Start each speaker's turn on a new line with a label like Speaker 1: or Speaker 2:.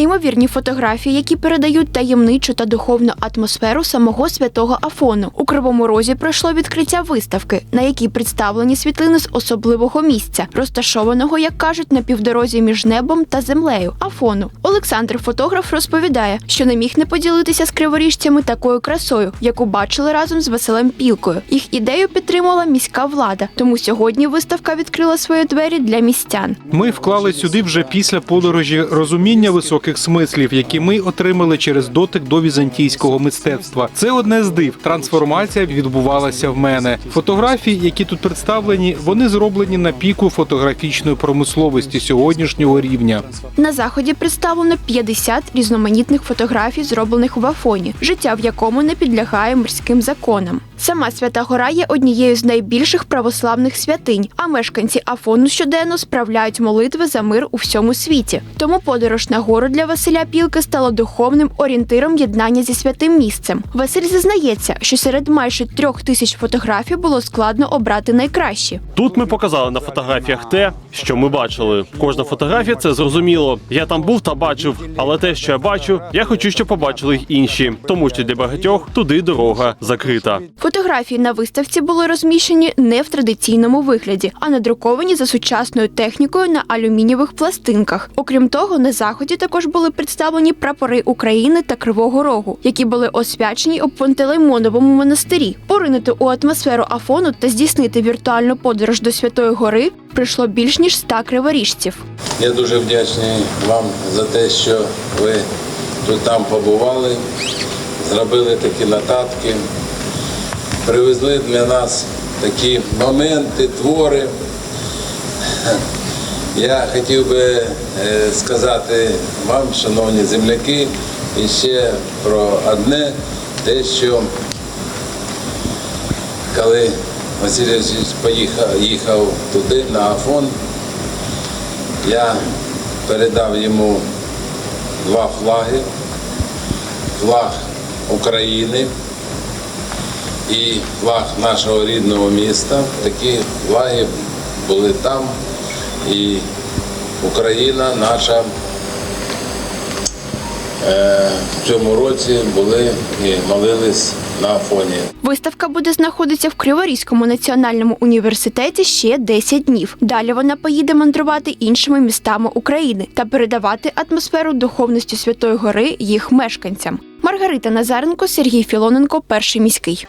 Speaker 1: Неймовірні фотографії, які передають таємничу та духовну атмосферу самого святого Афону. У Кривому Розі пройшло відкриття виставки, на якій представлені світлини з особливого місця, розташованого, як кажуть, на півдорозі між небом та землею. Афону. Олександр фотограф розповідає, що не міг не поділитися з криворіжцями такою красою, яку бачили разом з Василем Пілкою. Їх ідею підтримала міська влада, тому сьогодні виставка відкрила свої двері для містян.
Speaker 2: Ми вклали сюди вже після подорожі розуміння високих смислів, які ми отримали через дотик до візантійського мистецтва. Це одне з див. Трансформація відбувалася в мене. Фотографії, які тут представлені, вони зроблені на піку фотографічної промисловості сьогоднішнього рівня.
Speaker 1: На заході представлено 50 різноманітних фотографій, зроблених в Афоні, життя в якому не підлягає морським законам. Сама Свята Гора є однією з найбільших православних святинь, а мешканці Афону щоденно справляють молитви за мир у всьому світі. Тому подорож на гору для Василя Пілки стала духовним орієнтиром єднання зі святим місцем. Василь зізнається, що серед майже трьох тисяч фотографій було складно обрати найкращі.
Speaker 3: Тут ми показали на фотографіях те, що ми бачили. Кожна фотографія це зрозуміло. Я там був та бачив, але те, що я бачу, я хочу, щоб побачили й інші, тому що для багатьох туди дорога закрита.
Speaker 1: Фотографії на виставці були розміщені не в традиційному вигляді, а надруковані за сучасною технікою на алюмінієвих пластинках. Окрім того, на заході також були представлені прапори України та Кривого Рогу, які були освячені у Пантелеймоновому монастирі. Поринути у атмосферу Афону та здійснити віртуальну подорож до Святої Гори прийшло більш ніж ста криворіжців.
Speaker 4: Я дуже вдячний вам за те, що ви тут там побували, зробили такі нотатки, привезли для нас такі моменти, твори. Я хотів би е, сказати вам, шановні земляки, і ще про одне, те, що коли Василь поїхав їхав туди, на Афон, я передав йому два флаги, флаг України і флаг нашого рідного міста. Такі флаги були там, і Україна наша е, в цьому році були і молились на Афоні.
Speaker 1: Виставка буде знаходитися в Криворізькому національному університеті ще 10 днів. Далі вона поїде мандрувати іншими містами України та передавати атмосферу духовності Святої Гори їх мешканцям. Маргарита Назаренко, Сергій Філоненко, перший міський.